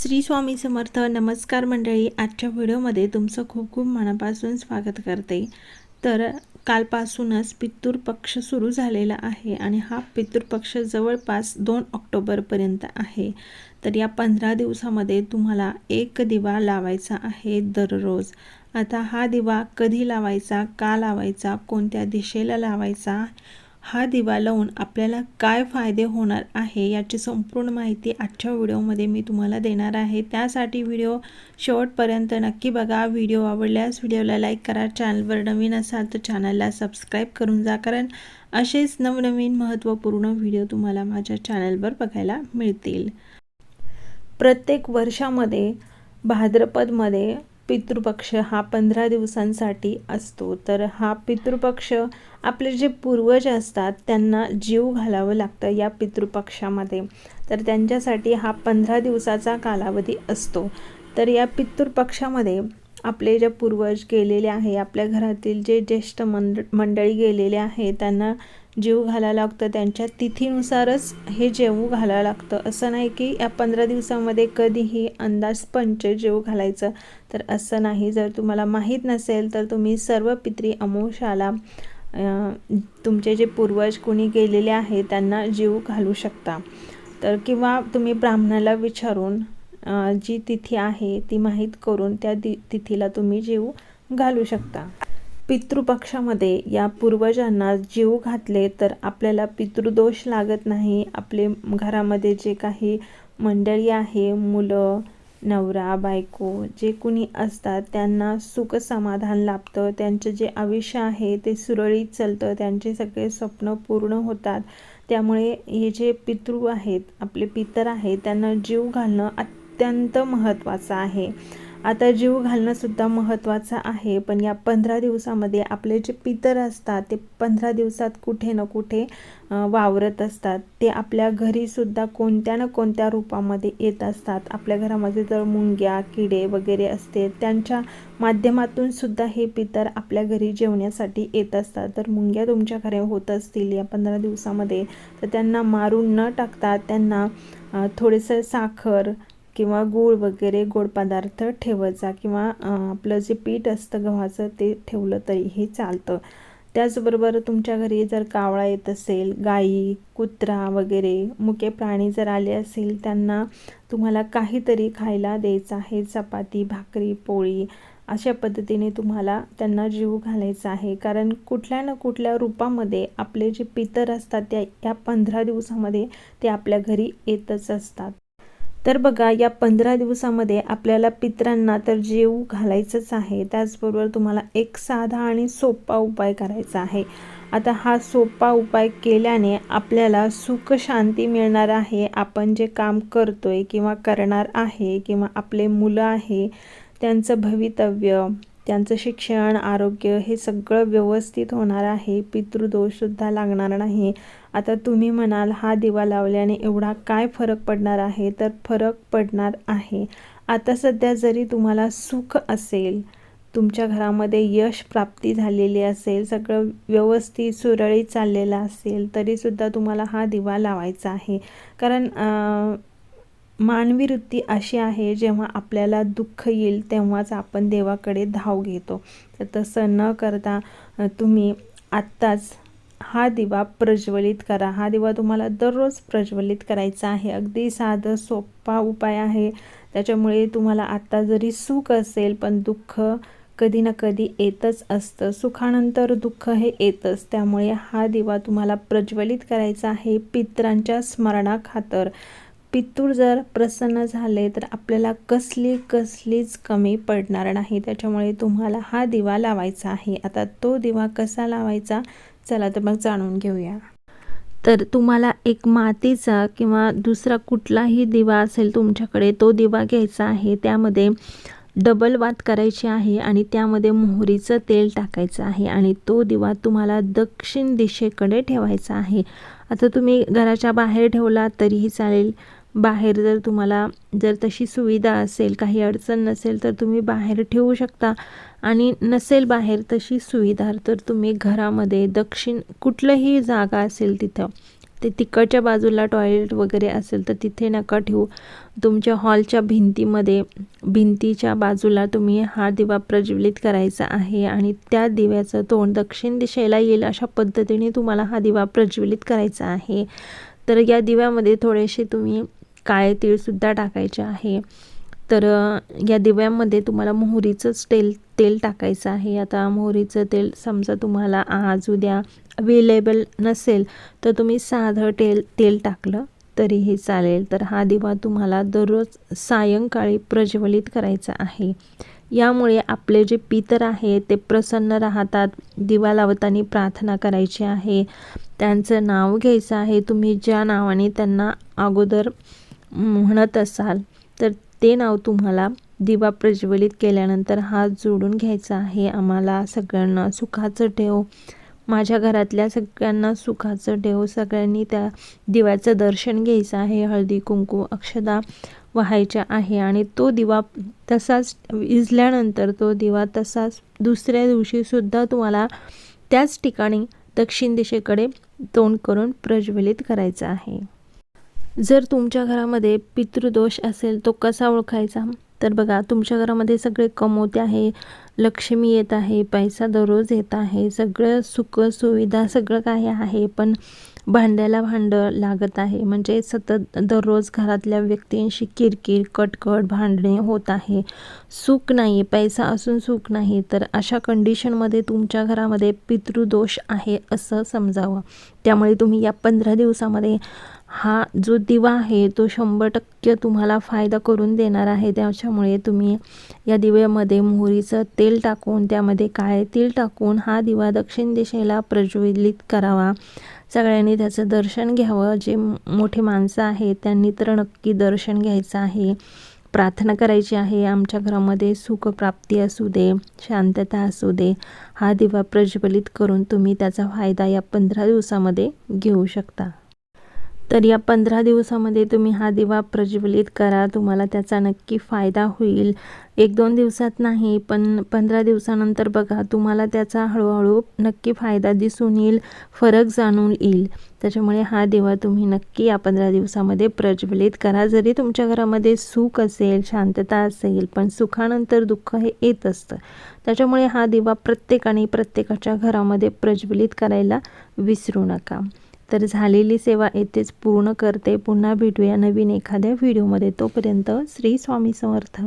श्री स्वामी समर्थ नमस्कार मंडळी. आजच्या व्हिडिओमध्ये तुमचं खूप खूप मनापासून स्वागत करते. तर कालपासूनच पितृपक्ष सुरू झालेला आहे आणि हा पितृपक्ष जवळपास दोन ऑक्टोबरपर्यंत आहे. तर या पंधरा दिवसामध्ये तुम्हाला एक दिवा लावायचा आहे दररोज. आता हा दिवा कधी लावायचा का लावायचा कोणत्या दिशेला लावायचा हा दिवा लावून आपल्याला काय फायदे होणार आहे याची संपूर्ण माहिती आजच्या व्हिडिओमध्ये मी तुम्हाला देणार आहे. त्यासाठी व्हिडिओ शेवटपर्यंत नक्की बघा. व्हिडिओ आवडल्यास व्हिडिओला लाईक करा. चॅनलवर नवीन असाल तर चॅनलला सबस्क्राईब करून जा. कारण असेच नवनवीन महत्त्वपूर्ण व्हिडिओ तुम्हाला माझ्या चॅनलवर बघायला मिळतील. प्रत्येक वर्षामध्ये भाद्रपदमध्ये पितृपक्ष हा पंधरा दिवसांसाठी असतो. तर हा पितृपक्ष आपले जे पूर्वज असतात त्यांना जीव घालावं लागतं या पितृपक्षामध्ये. तर त्यांच्यासाठी हा पंधरा दिवसाचा कालावधी असतो. तर या पितृपक्षामध्ये आपले जे पूर्वज गेलेले आहे आपल्या घरातील जे ज्येष्ठ मंड मंडळी गेलेले आहे त्यांना जीव घालायला लागतं त्यांच्या तिथीनुसारच हे जेवू घालायला लागतं. असं नाही की या पंधरा दिवसामध्ये कधीही अंदाज पंच जेवू घालायचं. तर असं नाही. जर तुम्हाला माहीत नसेल तर तुम्ही सर्व पित्री अमोशाला तुमचे जे पूर्वज कोणी गेलेले आहे त्यांना जीव घालू शकता. तर किंवा तुम्ही ब्राह्मणाला विचारून जी तिथी आहे ती माहीत करून त्या दि तिथीला तुम्ही जीव घालू शकता. पितृपक्षामध्ये या पूर्वजांना जीव घातले तर आपल्याला पितृदोष लागत नाही. आपले घरामध्ये जे काही मंडळी आहे मुलं नवरा बायको जे कुणी असतात त्यांना सुख समाधान लाभतं. त्यांचं जे आयुष्य आहे ते सुरळीत चालतं. त्यांचे सगळे स्वप्न पूर्ण होतात. त्यामुळे हे जे पितृ आहेत आपले पितर आहेत त्यांना जीव घालणं अत्यंत महत्त्वाचं आहे. आता जीव घालणंसुद्धा महत्त्वाचं आहे. पण या पंधरा दिवसामध्ये आपले जे पितर असतात ते पंधरा दिवसात कुठे ना कुठे वावरत असतात. ते आपल्या घरीसुद्धा कोणत्या ना कोणत्या रूपामध्ये येत असतात. आपल्या घरामध्ये जर मुंग्या किडे वगैरे असते त्यांच्या माध्यमातून सुद्धा हे पितर आपल्या घरी जेवण्यासाठी येत असतात. तर मुंग्या तुमच्या घरी होत असतील या पंधरा दिवसामध्ये तर त्यांना मारून न टाकता त्यांना थोडंसं साखर किंवा गूळ वगैरे गोड पदार्थ ठेवायचा किंवा आपलं जे पीठ असतं गव्हाचं ते ठेवलं तरीही चालतं. त्याचबरोबर तुमच्या घरी जर कावळा येत असेल गाई कुत्रा वगैरे मुके प्राणी जर आले असेल त्यांना तुम्हाला काहीतरी खायला द्यायचं आहे. चपाती भाकरी पोळी अशा पद्धतीने तुम्हाला त्यांना जीव घालायचा आहे. कारण कुठल्या ना कुठल्या रूपामध्ये आपले जे पितर असतात त्या या पंधरा दिवसामध्ये ते आपल्या घरी येतच असतात. तर बघा या पंधरा दिवसामध्ये आपल्याला पित्रांना तर जीव घालायचंच आहे. त्याचबरोबर तुम्हाला एक साधा आणि सोपा उपाय करायचा आहे. आता हा सोपा उपाय केल्याने आपल्याला सुख शांती मिळणार आहे. आपण जे काम करतोय किंवा करणार आहे किंवा आपले मुलं आहे त्यांचं भवितव्य त्यांचं शिक्षण आरोग्य हे सगळं व्यवस्थित होणार आहे. पितृदोषसुद्धा लागणार नाही. आता तुम्ही म्हणाल हा दिवा लावल्याने एवढा काय फरक पडणार आहे? तर फरक पडणार आहे. आता सध्या जरी तुम्हाला सुख असेल तुमच्या घरामध्ये यश प्राप्ती झालेली असेल सगळं व्यवस्थित सुरळीत चाललेलं असेल तरीसुद्धा तुम्हाला हा दिवा लावायचा आहे. कारण मानवी वृत्ती अशी आहे जेव्हा आपल्याला दुःख येईल तेव्हाच आपण देवाकडे धाव घेतो. तर तसं न करता तुम्ही आत्ताच हा दिवा प्रज्वलित करा. हा दिवा तुम्हाला दररोज प्रज्वलित करायचा आहे. अगदी साधं सोपा उपाय आहे. त्याच्यामुळे तुम्हाला आत्ता जरी सुख असेल पण दुःख कधी ना कधी येतच असतं. सुखानंतर दुःख हे येतच. त्यामुळे हा दिवा तुम्हाला प्रज्वलित करायचा आहे पित्रांच्या स्मरणाखातर. पितूर जर प्रसन्न झाले तर आपल्याला कसली कसलीच कमी पडणार नाही. त्याच्यामुळे तुम्हाला हा दिवा लावायचा आहे. आता तो दिवा कसा लावायचा? चला तर मग जाणून घेऊया. तर तुम्हाला एक मातीचा किंवा दुसरा कुठलाही दिवा असेल तुमच्याकडे तो दिवा घ्यायचा आहे. त्यामध्ये डबल वात करायची आहे आणि त्यामध्ये मोहरीचं तेल टाकायचं आहे आणि तो दिवा तुम्हाला दक्षिण दिशेकडे ठेवायचा आहे. आता तुम्ही घराच्या बाहेर ठेवला तरीही चालेल. बाहेर जर तुम्हाला जर तशी सुविधा असेल काही अडचण नसेल तर तुम्ही बाहेर ठेवू शकता. आणि नसेल बाहेर तशी सुविधा तर तुम्ही घरामध्ये दक्षिण कुठलंही जागा असेल तिथं ते तिकडच्या बाजूला टॉयलेट वगैरे असेल तर तिथे नका ठेवू. तुमच्या हॉलच्या भिंतीमध्ये भिंतीच्या बाजूला तुम्ही हा दिवा प्रज्वलित करायचा आहे आणि त्या दिव्याचं तोंड दक्षिण दिशेला येईल अशा पद्धतीने तुम्हाला हा दिवा प्रज्वलित करायचा आहे. तर या दिव्यामध्ये थोडेसे तुम्ही काळे तीळसुद्धा टाकायचे आहे. तर या दिव्यामध्ये तुम्हाला मोहरीचंच तेल तेल टाकायचं आहे. आता मोहरीचं तेल समजा तुम्हाला आज उद्या अवेलेबल नसेल तर तुम्ही साधं तेल तेल टाकलं तरीही चालेल. तर हा दिवा तुम्हाला दररोज सायंकाळी प्रज्वलित करायचा आहे. यामुळे आपले जे पितर आहे ते प्रसन्न राहतात. दिवा लावताना प्रार्थना करायची आहे. त्यांचं नाव घ्यायचं आहे. तुम्ही ज्या नावाने त्यांना अगोदर म्हणत असाल तर ते नाव तुम्हाला दिवा प्रज्वलित केल्यानंतर हात जोडून घ्यायचा आहे. आम्हाला सगळ्यांना सुखाचं ठेव. माझ्या घरातल्या सगळ्यांना सुखाचं ठेव. सगळ्यांनी त्या दिव्याचं दर्शन घ्यायचं आहे. हळदी कुंकू अक्षदा व्हायच्या आहे आणि तो दिवा तसाच विजल्यानंतर तो दिवा तसाच दुसऱ्या दिवशीसुद्धा तुम्हाला त्याच ठिकाणी दक्षिण दिशेकडे तोंड करून प्रज्वलित करायचं आहे. जर तुमच्या घरामध्ये पितृदोष असेल तो कसा ओळखायचा? तर बघा तुमच्या घरामध्ये सगळे कमवते आहे लक्ष्मी येत आहे पैसा दररोज येत आहे सगळं सुख सुविधा सगळं काही आहे पण भांड्याला भांडं लागत आहे. म्हणजे सतत दररोज घरातल्या व्यक्तींशी किरकिर कटकट भांडणे होत आहे. सुख नाही पैसा असून सुख नाही तर अशा कंडिशनमध्ये तुमच्या घरामध्ये पितृदोष आहे असं समजावं. त्यामुळे तुम्ही या पंधरा दिवसामध्ये हा जो दिवा आहे तो शंभर टक्के तुम्हाला फायदा करून देणार आहे. त्याच्यामुळे तुम्ही या दिव्यामध्ये मोहरीचं तेल टाकून त्यामध्ये काळे तेल टाकून हा दिवा दक्षिण दिशेला प्रज्वलित करावा. सगळ्यांनी त्याचं दर्शन घ्यावं. जे मोठे माणसं आहेत त्यांनी तर नक्की दर्शन घ्यायचं आहे. प्रार्थना करायची आहे. आमच्या घरामध्ये सुखप्राप्ती असू दे शांतता असू दे. हा दिवा प्रज्वलित करून तुम्ही त्याचा फायदा या पंधरा दिवसामध्ये घेऊ शकता. तर या पंधरा दिवसामध्ये तुम्ही हा दिवा प्रज्वलित करा. तुम्हाला त्याचा नक्की फायदा होईल. एक दोन दिवसात नाही पण पंधरा दिवसानंतर बघा तुम्हाला त्याचा हळूहळू नक्की फायदा दिसून येईल फरक जाणून येईल. त्याच्यामुळे हा दिवा तुम्ही नक्की या पंधरा दिवसामध्ये प्रज्वलित करा. जरी तुमच्या घरामध्ये सुख असेल शांतता असेल पण सुखानंतर दुःख हे येत असतं. त्याच्यामुळे हा दिवा प्रत्येकाने प्रत्येकाच्या घरामध्ये प्रज्वलित करायला विसरू नका. तर झालेली सेवा येथेच पूर्ण करते. पुन्हा भेटूया नवीन एखाद्या व्हिडिओमध्ये. तोपर्यंत श्री स्वामी समर्थ.